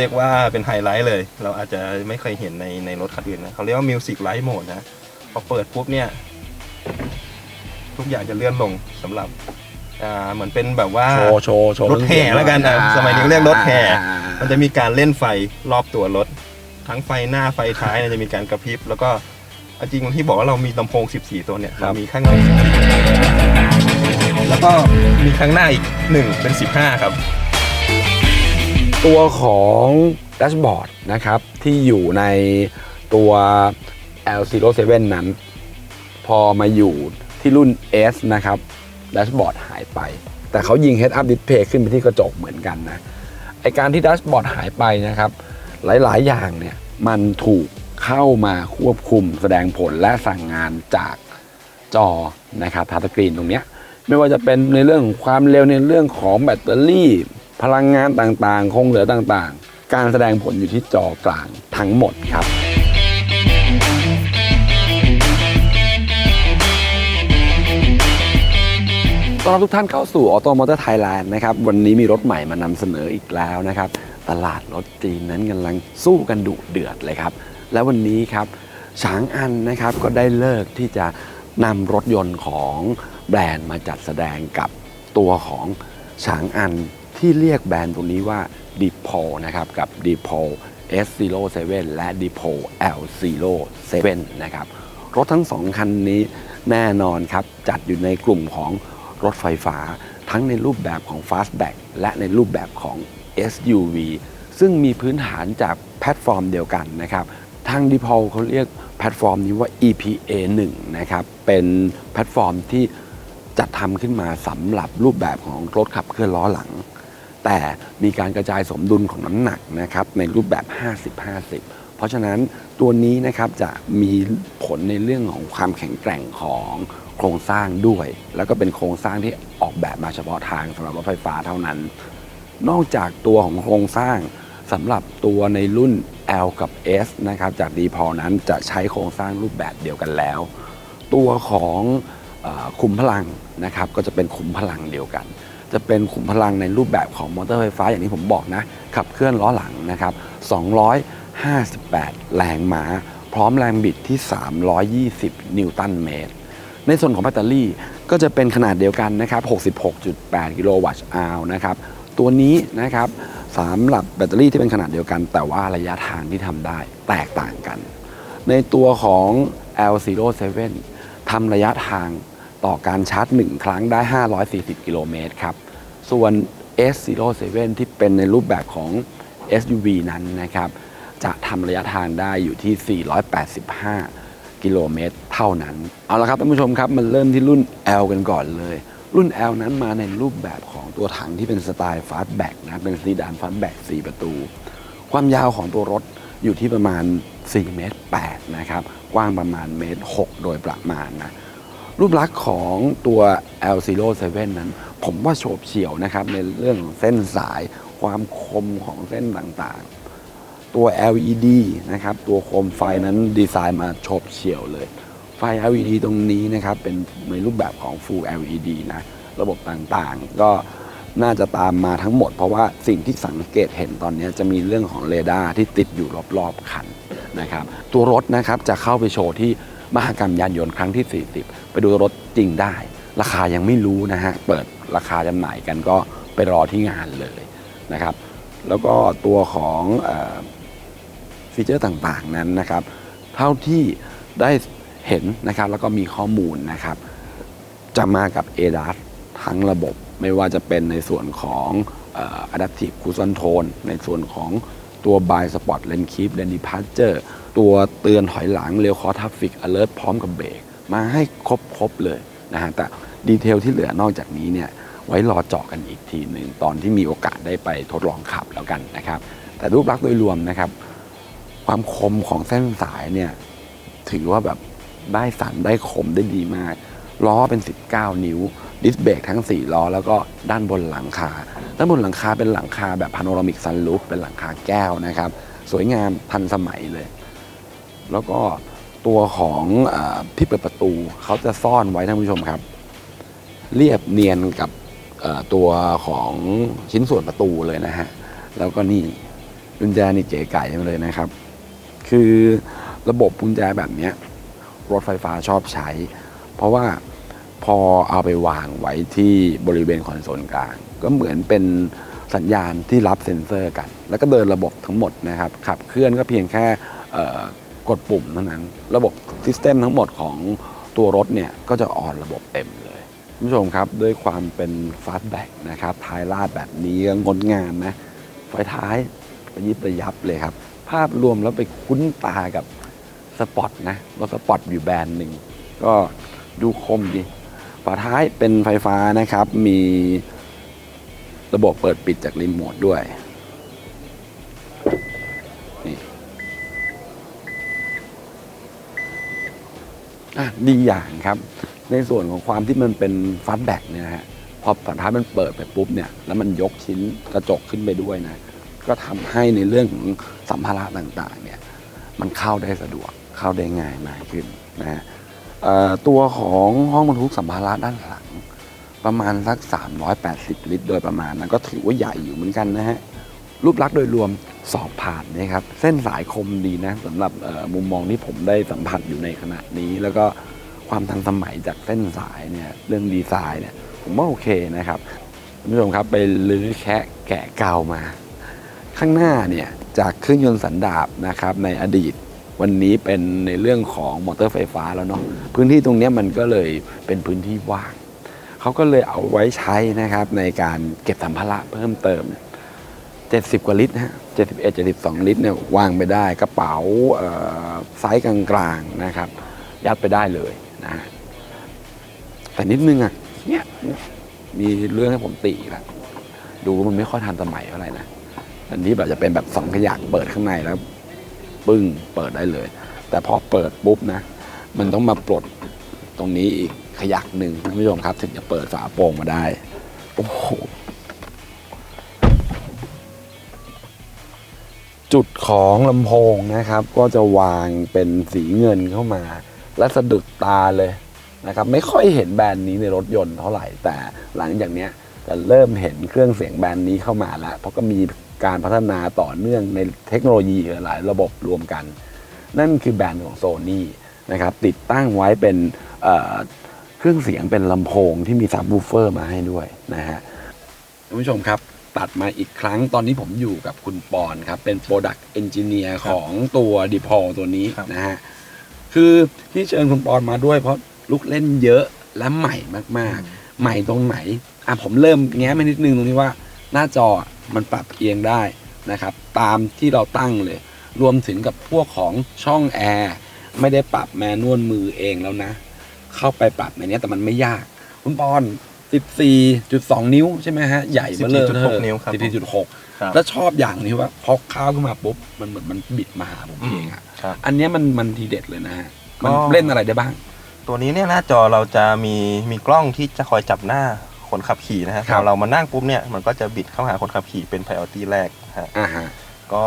เรียกว่าเป็นไฮไลท์เลย เราอาจจะไม่เคยเห็นในในรถคันอื่นนะเขาเรียกว่า Music Light Mode นะพอเปิดปุ๊บเนี่ย ทุกอย่างจะเลื่อนลงสำหรับอ่าเหมือนเป็นแบบว่า โชว์โชว์โชว์รถแห่แล้วกันนะอ่าสมัยนี้เรียกรถแห่อ่ามันจะมีการเล่นไฟรอบตัวรถ ทั้งไฟหน้าไฟท้ายเนี่ยจะมีการกระพริบ แล้วก็เอาจริงที่บอกว่าเรามีลำโพง 14 ตัวเนี่ยครับเรามีข้างในแล้วก็มีข้างหน้าอีกหนึ่งเป็น 15 ครับ ตัวของแดชบอร์ดนะครับ ที่อยู่ในตัว L07 นั้น พอมาอยู่ที่รุ่น S นะครับแดชบอร์ดหายไป แต่เขายิง Head Up Display ขึ้นไปที่กระจกเหมือนกันนะไอการที่แดชบอร์ดหายไปนะครับ หลายๆ อย่างเนี่ยมันถูกเข้ามาควบคุมแสดงผลและสั่งงานจากจอนะครับทัชสกรีนตรงนี้ไม่ว่าจะเป็นในเรื่องของความเร็วในเรื่องของแบตเตอรี่ พลังงานต่างๆ คงเหลือต่างๆ การแสดงผลอยู่ที่จอกลางทั้งหมดครับต้อนรับทุกท่านเข้าสู่ Auto Motor Thailand นะครับ วันนี้มีรถใหม่มานำเสนออีกแล้วนะครับ ตลาดรถจีนนั้นกำลังสู้กันดุเดือดเลยครับ และวันนี้ครับฉางอันนะครับก็ได้เลิกที่จะนำรถยนต์ของแบรนด์มาจัดแสดงกับตัวของฉางอัน ที่เรียกแบรนด์ตัวนี้ว่า d e p o นะครับกับ d e p o S07 และ d e p o L07 นะครับรถทั้งสองคันนี้แน่นอนครับ จัดอยู่ในกลุ่มของรถไฟฟ้า ทั้งในรูปแบบของ Fastback และในรูปแบบของ SUV ซึ่งมีพื้นฐานจากแพลตฟอร์มเดียวกันนะครับ ทาง d e p o เขาเรียกแพลตฟอร์มนี้ว่า EPA 1นะครับ เป็นแพลตฟอร์มที่จัดทำขึ้นมาสำหรับรูปแบบของรถขับเคลื่อนล้อหลัง แต่มีการกระจายสมดุลของน้ำหนักนะครับในรูปแบบ 50-50 เพราะฉะนั้นตัวนี้นะครับจะมีผลในเรื่องของความแข็งแกร่งของโครงสร้างด้วย แล้วก็เป็นโครงสร้างที่ออกแบบมาเฉพาะทางสำหรับรถไฟฟ้าเท่านั้น นอกจากตัวของโครงสร้างสำหรับตัวในรุ่น L กับ S นะครับจาก d p o นั้นจะใช้โครงสร้างรูปแบบเดียวกันแล้ว ตัวของออขุมพลังนะครับก็จะเป็นขุมพลังเดียวกัน จะเป็นขุมพลังในรูปแบบของมอเตอร์ไฟฟ้าอย่างที่ผมบอกนะ ขับเคลื่อนล้อหลังนะครับ 258 แรงม้า พร้อมแรงบิดที่ 320 นิวตันเมตร ในส่วนของแบตเตอรี่ก็จะเป็นขนาดเดียวกันนะครับ 66.8 กิโลวัตต์อาวนะครับ ตัวนี้นะครับสำหรับแบตเตอรี่ที่เป็นขนาดเดียวกัน แต่ว่าระยะทางที่ทำได้แตกต่างกัน ในตัวของ L07 ทำระยะทาง ต่อการชาร์จ 1 ครั้งได้ 540 กิโลเมตรครับ ส่วน S07 ที่เป็นในรูปแบบของ SUV นั้นนะครับ จะทำระยะทางได้อยู่ที่ 485 กิโลเมตรเท่านั้น เอาละครับท่านผู้ชมครับ มันเริ่มที่รุ่น L กันก่อนเลย รุ่น L นั้นมาในรูปแบบของตัวถังที่เป็นสไตล์ฟาสต์แบ็กนะ เป็นซีดานฟาสต์แบ็ก4ประตู ความยาวของตัวรถอยู่ที่ประมาณ4เมตร8นะครับ กว้างประมาณเมตร6โดยประมาณนะ รูปลักษณ์ของตัว L07 นั้น ผมว่าโฉบเฉี่ยวนะครับ ในเรื่องของเส้นสายความคมของเส้นต่างๆ ตัว LED นะครับ ตัวโคมไฟนั้นดีไซน์มาโฉบเฉี่ยวเลย ไฟ LED ตรงนี้นะครับ เป็นในรูปแบบของ Full LED นะ ระบบต่างๆ ก็น่าจะตามมาทั้งหมด เพราะว่าสิ่งที่สังเกตเห็นตอนนี้จะมีเรื่องของเรดาร์ที่ติดอยู่รอบๆคันนะครับ ตัวรถนะครับจะเข้าไปโชว์ที่ มหกรรมยานยนต์ครั้งที่ 40 ไปดูรถจริงได้ ราคายังไม่รู้นะฮะ เปิดราคาจำหน่ายกันก็ไปรอที่งานเลยนะครับ แล้วก็ตัวของอฟีเจอร์ต่างๆนั้นนะครับ เท่าที่ได้เห็นนะครับแล้วก็มีข้อมูลนะครับ จะมากับ ADAS ทั้งระบบไม่ว่าจะเป็นในส่วนของอ Adaptive Cruise Control ในส่วนของตัว By Spot Lane Keep Lane Departure ตัวเตือนถอยหลัง Rail Cross Traffic Alert พร้อมกับเบรกมาให้ครบๆเลยนะฮะแต่ดีเทลที่เหลือนอกจากนี้เนี่ยไว้รอเจาะกันอีกทีหนึ่งตอนที่มีโอกาสได้ไปทดลองขับแล้วกันนะครับ แต่รูปลักษณ์โดยรวมนะครับ ความคมของเส้นสายเนี่ยถือว่าแบบได้สันได้คมได้ดีมากล้อเป็น 19 นิ้ว ดิสเบรกทั้ง 4 ล้อ แล้วก็ด้านบนหลังคา ด้านบนหลังคาเป็นหลังคาแบบพาโนรามิกซันลูปเป็นหลังคาแก้วนะครับ สวยงามทันสมัยเลย แล้วก็ตัวของอที่เปิดประตูเขาจะซ่อนไว้ท่านผู้ชมครับ เรียบเนียนกับตัวของชิ้นส่วนประตูเลยนะฮะ แล้วก็นี่กุญแจนี่เก๋ไก่มาเลยนะครับ คือระบบกุญแจแบบนี้รถไฟฟ้าชอบใช้ เพราะว่าพอเอาไปวางไว้ที่บริเวณคอนโซลกลาง ก็เหมือนเป็นสัญญาณที่รับเซ็นเซอร์กัน แล้วก็เดินระบบทั้งหมดนะครับ ขับเคลื่อนก็เพียงแค่ กดปุ่มเท่านั้น ระบบซิสเต็มทั้งหมดของตัวรถเนี่ยก็จะออนระบบเต็มเลยคุณผู้ชมครับด้วยความเป็นฟาสแบ็กนะครับท้ายลาดแบบนี้งดงามนะไฟท้ายระยิบระยับเลยครับ ภาพรวมแล้วไปคุ้นตากับสปอร์ตนะรถสปอร์ตอยู่แบรนด์หนึ่งก็ดูคมดีฝาท้ายเป็นไฟฟ้านะครับมีระบบเปิดปิดจากรีโมทด้วยนี่ อะดีอย่างครับ ในส่วนของความที่มันเป็นฟาสแบ็กเนี่ยนะฮะพอฝาท้ายมันเปิดไปปุ๊บเนี่ยแล้วมันยกชิ้นกระจกขึ้นไปด้วยนะ ก็ทำให้ในเรื่องของสัมภาระต่างๆเนี่ยมันเข้าได้สะดวกเข้าได้ง่ายมากขึ้นนะฮะเอ่อตัวของห้องบรรทุกสัมภาระด้านหลัง ประมาณสัก 380 ลิตร โดยประมาณนะก็ถือว่าใหญ่อยู่เหมือนกันนะฮะ รูปลักษณ์โดยรวมสอบผ่านนะครับเส้นสายคมดีนะสำหรับมุมมองที่ผมได้สัมผัสอยู่ในขณะนี้ แล้วก็ความทันสมัยจากเส้นสายเนี่ยเรื่องดีไซน์เนี่ยผมว่าโอเคนะครับคุณผู้ชมครับไปลื้อแคะแกะเกามา ข้างหน้าเนี่ยจากเครื่องยนต์สันดาปนะครับในอดีตวันนี้เป็นในเรื่องของมอเตอร์ไฟฟ้าแล้วเนาะพื้นที่ตรงนี้มันก็เลยเป็นพื้นที่ว่างเขาก็เลยเอาไว้ใช้นะครับในการเก็บสัมภาระเพิ่มเติม 70 กว่าลิตรนะฮะ71 72 ลิตรเนี่ยวางไปได้กระเป๋าไซส์กลางๆนะครับ ยัดไปได้เลยนะแต่นิดนึงอะเนี่ยมีเรื่องให้ผมตีล้วดูมันไม่ค่อยทันสมัยเท่าไหร่นะอันนี้แบบจะเป็นแบบสองขยักเปิดข้างในแล้ว ปึ้งเปิดได้เลย แต่พอเปิดปุ๊บนะ มันต้องมาปลดตรงนี้อีกขยักหนึ่งคุณผู้ชมครับ ถึงจะเปิดฝาโป่งมาได้ โอ้โห จุดของลำโพงนะครับ ก็จะวางเป็นสีเงินเข้ามา และสะดุดตาเลยนะครับ ไม่ค่อยเห็นแบรนด์นี้ในรถยนต์เท่าไหร่แต่หลังจากนี้จะเริ่มเห็นเครื่องเสียงแบรนด์นี้เข้ามาแล้ว เพราะก็มีการพัฒนาต่อเนื่องในเทคโนโลยีหลายระบบรวมกัน นั่นคือแบรนด์ของโซนี่นะครับติดตั้งไว้เป็นเเครื่องเสียงเป็นลำโพงที่มีซับวูเฟอร์มาให้ด้วยนะฮะคุณผู้ชมครับ ตัดมาอีกครั้ง ตอนนี้ผมอยู่กับคุณปอนครับ เป็น Product Engineer ของตัวดีพอลตัวนี้ครับนะฮะ คือที่เชิญคุณปอนมาด้วยเพราะลูกเล่นเยอะและใหม่มากๆ ใหม่ตรงไหน อะผมเริ่มแง้มไปนิดนึงตรงที่ว่า หน้าจอมันปรับเอียงได้นะครับ ตามที่เราตั้งเลย รวมถึงกับพวกของช่องแอร์ไม่ได้ปรับแมนนวลมือเองแล้วนะ เข้าไปปรับในเนี้ยแต่มันไม่ยาก คุณปอน 14.2 นิ้วใช่ไหมฮะ ใหญ่เบ้อเลย14.6นิ้วครับผม14.6ครับแล้วชอบอย่างนี้ว่าพอเข้าวขึ้นมาปุ๊บ มันเหมือนมันบิดมาหาผมเองอะครับ อันเนี้ยมันมันทีเด็ดเลยนะฮะ มันก็ เล่นอะไรได้บ้าง ตัวนี้เนี่ยหน้าจอเราจะมีมีกล้องที่จะคอยจับหน้าคนขับขี่นะฮะครับ พอเรามานั่งปุ๊บเนี่ยมันก็จะบิดเข้าหาคนขับขี่เป็น priority แรกนะฮะอ่าฮะ ก็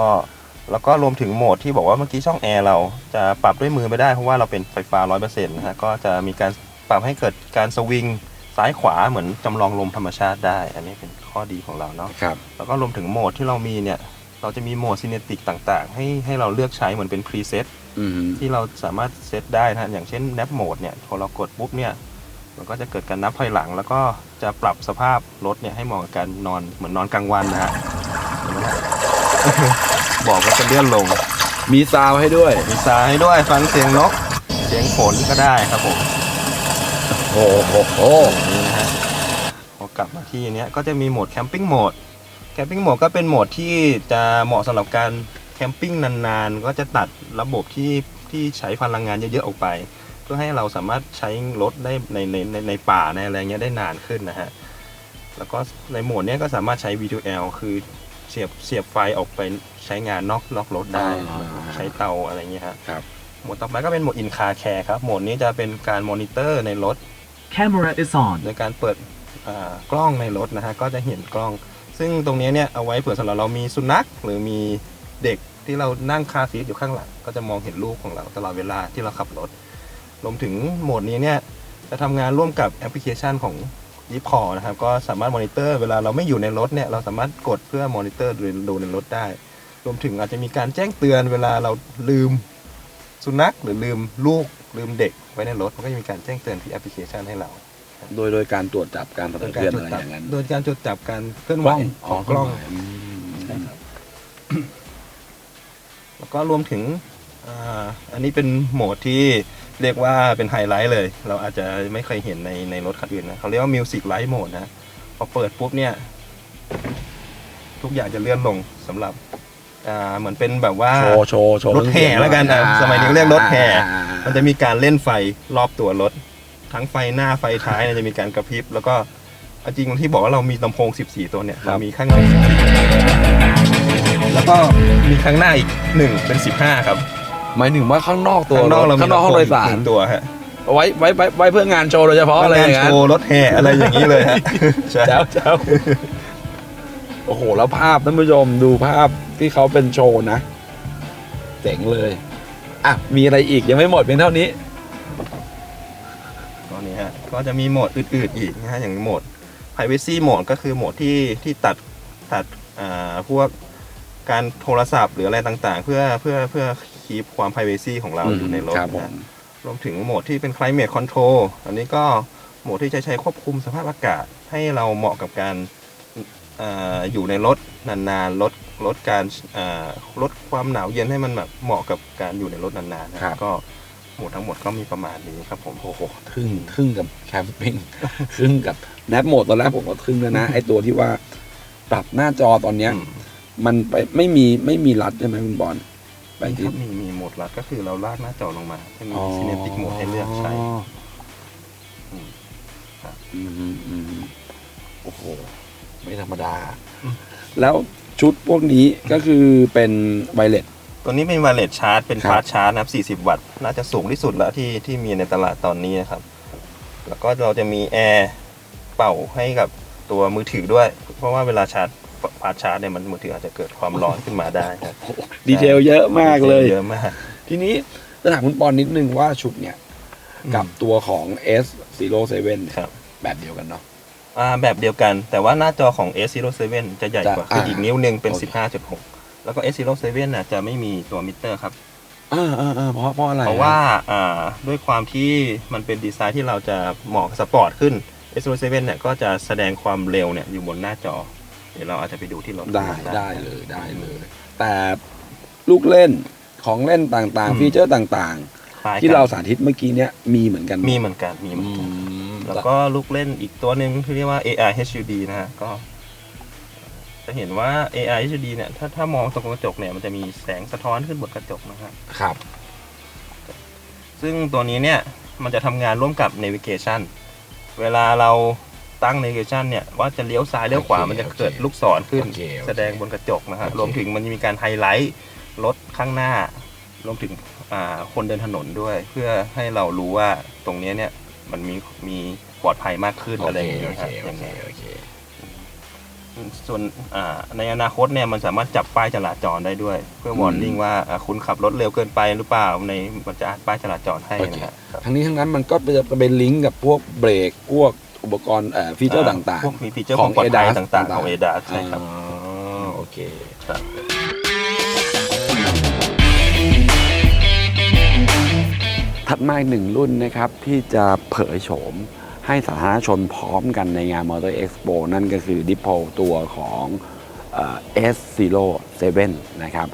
แล้วก็รวมถึงโหมดที่บอกว่าเมื่อกี้ช่องแอร์เราจะปรับด้วยมือไม่ได้เพราะว่าเราเป็นไฟฟ้า 100%นะฮะก็จะมีการปรับให้เกิดการสวิง ซ้ายขวาเหมือนจำลองลมธรรมชาติได้ อันนี้เป็นข้อดีของเราเนาะ ครับ แล้วก็รวมถึงโหมดที่เรามีเนี่ย เราจะมีโหมดซีเนติกต่างๆ ให้ให้เราเลือกใช้เหมือนเป็นพรีเซตอืมที่เราสามารถเซตได้นะฮะอย่างเช่น nap mode เนี่ยพอเรากดปุ๊บเนี่ย มันก็จะเกิดการนับถอยหลัง แล้วก็จะปรับสภาพรถเนี่ยให้เหมาะกับการนอนเหมือนนอนกลางวันนะฮะเห็นไหมฮะ บอกว่าจะเลื่อนลง มีซาวให้ด้วย มีสายให้ด้วยฟังเสียงนก เสียงฝนก็ได้ครับผม โอ้โหโหอย่างนี้นะฮะพอกลับมาที่เนี้ยก็จะมีโหมดแคมปิ้งโหมด แคมปิ้งโหมดก็เป็นโหมดที่จะเหมาะสำหรับการแคมปิ้งนานๆ ก็จะตัดระบบที่ที่ใช้พลังงานเยอะๆออกไป เพื่อให้เราสามารถใช้รถได้ในในในในป่าในอะไรเงี้ยได้นานขึ้นนะฮะ แล้วก็ในโหมดเนี้ยก็สามารถใช้ V2L คือเสียบเสียบไฟออกไปใช้งานนอกนอกรถได้อ่าใช้เตาอะไรเงี้ยฮะ ครับ โหมดต่อไปก็เป็นโหมด in car care ครับ โหมดนี้จะเป็นการมอนิเตอร์ในรถ Camera is on. โดยการเปิดกล้องในรถนะฮะก็จะเห็นกล้อง ซึ่งตรงนี้เนี่ยเอาไว้เผื่อสำหรับเรามีสุนัขหรือมีเด็กที่เรานั่งคาซีทอยู่ข้างหลัง ก็จะมองเห็นลูกของเราตลอดเวลาที่เราขับรถรวมถึงโหมดนี้เนี่ยจะทำงานร่วมกับแอปพลิเคชันของยิปคอนะครับก็สามารถมอนิเตอร์เวลาเราไม่อยู่ในรถเนี่ยเราสามารถกดเพื่อมอนิเตอร์ดูในรถได้ รวมถึงอาจจะมีการแจ้งเตือนเวลาเราลืม สุนัขหรือลืมลูกลืมเด็กไว้ในรถมันก็จะมีการแจ้งเตือนที่แอปพลิเคชันให้เราโดยโดยการตรวจจับการสะโดเทืยอนการเคลื่อนอะไรจดจับอย่างนั้นโดยการจดจับการเคลื่อนไหวของกล้องอืมใช่ครับแล้วก็รวมถึงอ่าอันนี้เป็นโหมดที่เรียกว่าเป็นไฮไลท์เลย เราอาจจะไม่เคยเห็นในในรถคันอื่นนะเขาเรียกว่ามิวสิกไลท์โหมดนะ พอเปิดปุ๊บเนี่ย ทุกอย่างจะเลื่อนลงสำหรับ อ่าเหมือนเป็นแบบว่าโชว์โชว์โชว์รถแห่แล้วกันอะสมัยนี้เรียกรถแห่อ่ามันจะมีการเล่นไฟรอบตัวรถ ทั้งไฟหน้าไฟท้ายเนี่ยจะมีการกระพริบ แล้วก็เอาจริงที่บอกว่าเรามีลำโพง 14 ตัวเนี่ยเรามีข้างใน14แล้วก็มีข้างหน้าอีกหนึ่งเป็น 15 ครับหมายถึงว่าข้างนอกตัวข้างนอกเรามีข้างนอกห้องโดยสารหนึ่งตัวฮะไว้ไว้ไว้ไว้เพื่องานโชว์โดยเฉพาะอะไรอย่างโชนั้นว์รถแห่อะไรอย่างนี้เลยฮะใช่เจ้าเจ้า โอ้โห แล้วภาพท่านผู้ชมดูภาพที่เขาเป็นโชว์นะ เจ๋งเลย อะ มีอะไรอีกยังไม่หมดเพียงเท่านี้ ตอนนี้ฮะ ก็จะมีโหมดอื่นๆอีกนะฮะ อย่างโหมด privacy โหมดก็คือโหมดที่ที่ตัดตัดอ่าพวกการโทรศัพท์หรืออะไรต่างๆ เพื่อเพื่อเพื่อคีปความ privacy ของเราอยู่ในรถครับผนะฮะมรวมถึงโหมดที่เป็น climate control อันนี้ก็โหมดที่จะใช้ควบคุมสภาพอากาศให้เราเหมาะกับการเอออยู่ในรถนานๆลดลดการเอ่อลดความหนาวเย็นให้มันแบบเหมาะกับการอยู่ในรถนานๆนะครับก็โหมดทั้งหมดก็มีประมาณนี้ครับผมโอ้โหทึ่งทึ่งกับแคมปิ้งทึ่งกับแนปโหมดตอนแรกผมก็ทึ่งแล้วนะไอตัวที่ว่าปรับหน้าจอตอนเนี้ยอืมมันไปไม่มีไม่มีรัดใช่ไหมคุณบอลไปมีคที่รับมีมีโหมดลัดก็คือเราลากหน้าจอลงมาจะมีซีเนติกโหมดให้เลือกใช้อืมครับอืมอืมโอ้โห ไม่ธรรมดา แล้วชุดพวกนี้ก็คือเป็นไวเลส ตัวนี้เป็น wireless charge เป็นครับ fast charge นะครับ40 วัตต์ น่าจะสูงที่สุดแล้วที่ที่มีในตลาดตอนนี้นะครับ แล้วก็เราจะมีแอร์เป่าให้กับตัวมือถือด้วย เพราะว่าเวลาชาร์จฟาสชาร์จเนี่ยมันมือถืออาจจะเกิดความร้อนขึ้นมาได้ครับดีเทลเยอะมากเลย เยอะมาก ทีนี้จะถามคุณปอนนิดนึงว่าชุดเนี่ย กับตัวของ S 0 7ครับ แบบเดียวกันเนาะ อ่าแบบเดียวกัน แต่ว่าหน้าจอของ S07 จะใหญ่กว่าจะคืออีกอ่านิ้วหนึ่งเป็นโอเค15.6 แล้วก็ S07 น่ะจะไม่มีตัวมิเตอร์ครับอ่าอ่าอ่าเพราะเพราะอะไรเพราะว่าอ่าด้วยความที่มันเป็นดีไซน์ที่เราจะเหมาะกับสปอร์ตขึ้น S07 เนี่ยก็จะแสดงความเร็วเนี่ยอยู่บนหน้าจอ เดี๋ยวเราอาจจะไปดูที่รถได้ได้เลยได้เลย แต่ลูกเล่นของเล่นต่างๆ ฟีเจอร์ต่างคล้ยๆกันที่เราสาธิตเมื่อกี้เนี่ยมีเหมือนกันมีเหมือนกันมีเหมือือนกันม แล้วก็ลูกเล่นอีกตัวหนึ่งที่เรียกว่า AI HUD นะฮะก็ จะเห็นว่า AI HUD เนี่ยถ้าถ้ามองตรงกระจกเนี่ยมันจะมีแสงสะท้อนขึ้นบนกระจกนะฮะครับ ซึ่งตัวนี้เนี่ยมันจะทำงานร่วมกับ navigation เวลาเราตั้ง navigation เนี่ยว่าจะเลี้ยวซ้ายเลี้ยวขวาโอเคมันจะโอเคเกิดลูกศรขึ้นโอเคโอเคแสดงบนกระจกนะฮะโอเครวมถึงมันจะมีการไฮไลท์รถข้างหน้ารวมถึงอ่าคนเดินถนนด้วย เพื่อให้เรารู้ว่าตรงเนี้ยเนี่ย มันมีมีปลอดภัยมากขึ้นโออะไรเคอย่างเงี้โอยคเครับโออย่างเคเงี้ยโอเคส่วนอ่าในอนาคตเนี่ยมันสามารถจับป้ายจราจรได้ด้วย เพื่อวอร์นิ่งว่าอ่าคุณขับรถเร็วเกินไปหรือเปล่าในมันจะอ่านป้ายจราจรให้โอเคนะครับทั้งนี้ทั้งนั้นมันก็จะเป็นลิงก์กับพวกเบรกพวกอุปกรณ์เอ่อฟีเจอร์ต่างพวกมีฟีเจอร์ขขอองงปลอดภัย ADAS ต่างๆของต่างๆ ADAS ใช่ครับอ๋อโอเคครับ ถัดมาอีกหนึ่งรุ่นนะครับ ที่จะเผยโฉมให้สาธารณชนพร้อมกันในงาน Motor Expo นั่นก็คือดิโพตัวของเอ่อ S07 นะครับ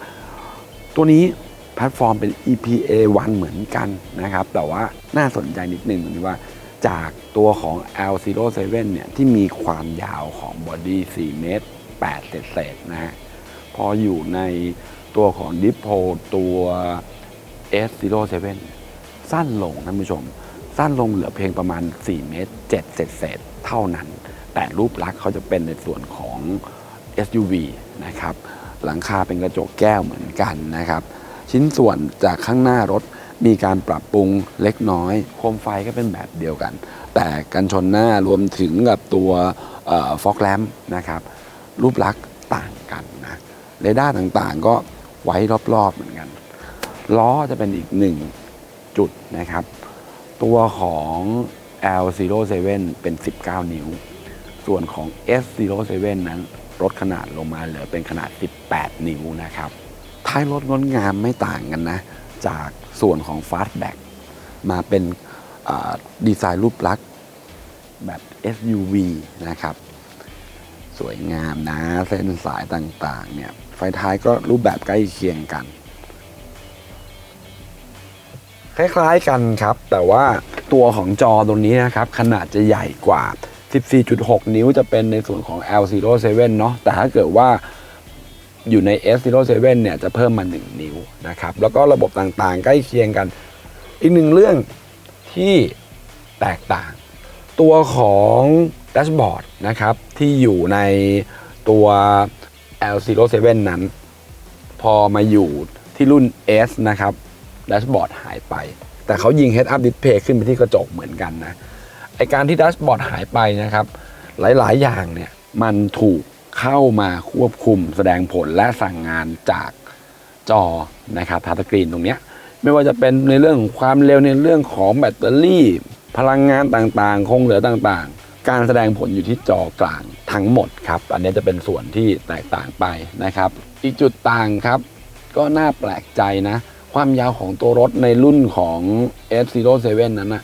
ตัวนี้แพลตฟอร์มเป็น EPA 1 เหมือนกันนะครับ แต่ว่าน่าสนใจนิดนึงตรงที่ว่าจากตัวของ L07 เนี่ยที่มีความยาวของบอดี้4เมตร8เศษนะฮะพออยู่ในตัวของดิโพตัว S07 สั้นลงท่านผู้ชม สั้นลงเหลือเพียงประมาณ 4 เมตร7เศษเศษเท่านั้น แต่รูปลักษณ์เขาจะเป็นในส่วนของ SUV นะครับหลังคาเป็นกระจกแก้วเหมือนกันนะครับ ชิ้นส่วนจากข้างหน้ารถมีการปรับปรุงเล็กน้อย โคมไฟก็เป็นแบบเดียวกัน แต่กันชนหน้ารวมถึงกับตัวฟอกแลมนะครับ รูปลักษณ์ต่างกันนะเรดาร์ต่างๆ ก็ไว้รอบๆเหมือนกัน ล้อจะเป็นอีกหนึ่ง จุดนะครับ ตัวของ L07 เป็น 19 นิ้ว ส่วนของ S07 นั้นลดขนาดลงมาเหลือเป็นขนาด 18 นิ้วนะครับท้ายรถงดงามไม่ต่างกันนะ จากส่วนของ Fastback มาเป็นดีไซน์รูปลักษณ์แบบ SUV นะครับ สวยงามนะ เส้นสายต่างๆเนี่ยไฟท้ายก็รูปแบบใกล้เคียงกัน คล้าย ๆกันครับ แต่ว่าตัวของจอตรงนี้นะครับ ขนาดจะใหญ่กว่า 14.6 นิ้วจะเป็นในส่วนของ L07 เนาะแต่ถ้าเกิดว่าอยู่ใน S07 เนี่ยจะเพิ่มมา 1 นิ้วนะครับ แล้วก็ระบบต่างๆ ใกล้เคียงกัน อีกหนึ่งเรื่องที่แตกต่าง ตัวของแดชบอร์ดนะครับ ที่อยู่ในตัว L07 นั้น พอมาอยู่ที่รุ่น S นะครับ แดชบอร์ดหายไป แต่เขายิง Head Up Display ขึ้นไปที่กระจกเหมือนกันนะไอการที่แดชบอร์ดหายไปนะครับ หลายๆ อย่างเนี่ยมันถูกเข้ามาควบคุมแสดงผลและสั่งงานจากจอนะครับทัชสกรีนตรงเนี้ยไม่ว่าจะเป็นในเรื่องของความเร็วในเรื่องของแบตเตอรี่ พลังงานต่างๆ คงเหลือต่างๆ การแสดงผลอยู่ที่จอกลางทั้งหมดครับ อันนี้จะเป็นส่วนที่แตกต่างไปนะครับ อีกจุดต่างครับ ก็น่าแปลกใจนะ ความยาวของตัวรถในรุ่นของ F07 นั้นนะ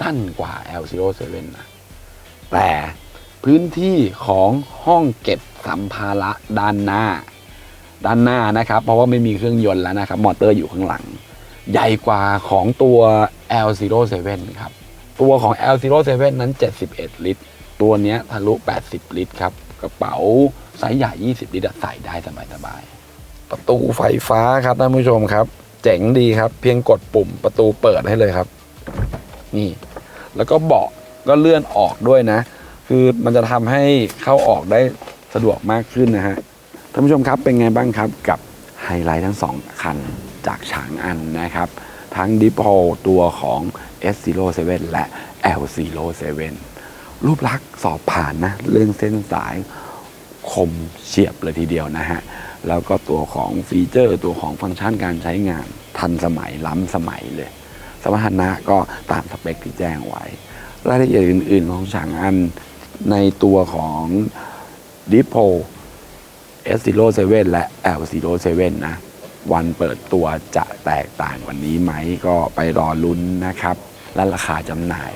สั้นกว่า L07 นะแต่พื้นที่ของห้องเก็บสัมภาระด้านหน้า ด้านหน้านะครับ เพราะว่าไม่มีเครื่องยนต์แล้วนะครับ มอเตอร์อยู่ข้างหลัง ใหญ่กว่าของตัว L07 ครับ ตัวของ L07 นั้น 71 ลิตร ตัวนี้ทะลุ 80 ลิตรครับ กระเป๋าไซส์ใหญ่ 20 ลิตรใส่ได้สบายๆประตูไฟฟ้าครับท่านผู้ชมครับ เจ๋งดีครับ เพียงกดปุ่มประตูเปิดให้เลยครับ นี่ แล้วก็เบาะก็เลื่อนออกด้วยนะ คือมันจะทำให้เข้าออกได้สะดวกมากขึ้นนะฮะท่านผู้ชมครับเป็นไงบ้างครับกับไฮไลท์ทั้งสองคันจากฉางอันนะครับ ทั้งดิโพตัวของ S07 และ L07 รูปลักษณ์สอบผ่านนะ เรื่องเส้นสายคมเฉียบเลยทีเดียวนะฮะ แล้วก็ตัวของฟีเจอร์ ตัวของฟังก์ชันการใช้งานทันสมัยล้ำสมัยเลย สมรรถนะก็ตามสเปคที่แจ้งไว้ รายละเอียดอื่น ๆ ของฉางอันในตัวของดิโพ S07 และ L07 นะ วันเปิดตัวจะแตกต่างว่านี้ไหมก็ไปรอลุ้นนะครับ และราคาจำหน่าย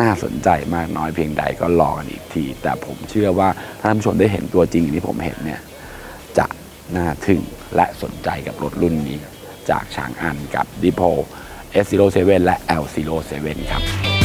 น่าสนใจมากน้อยเพียงใดก็รอกันอีกที แต่ผมเชื่อว่าถ้าท่านผู้ชมได้เห็นตัวจริงที่ผมเห็นเนี่ย น่าทึ่งและสนใจกับรถรุ่นนี้ จากช่างอันกับดิโพ S07 และ L07 ครับ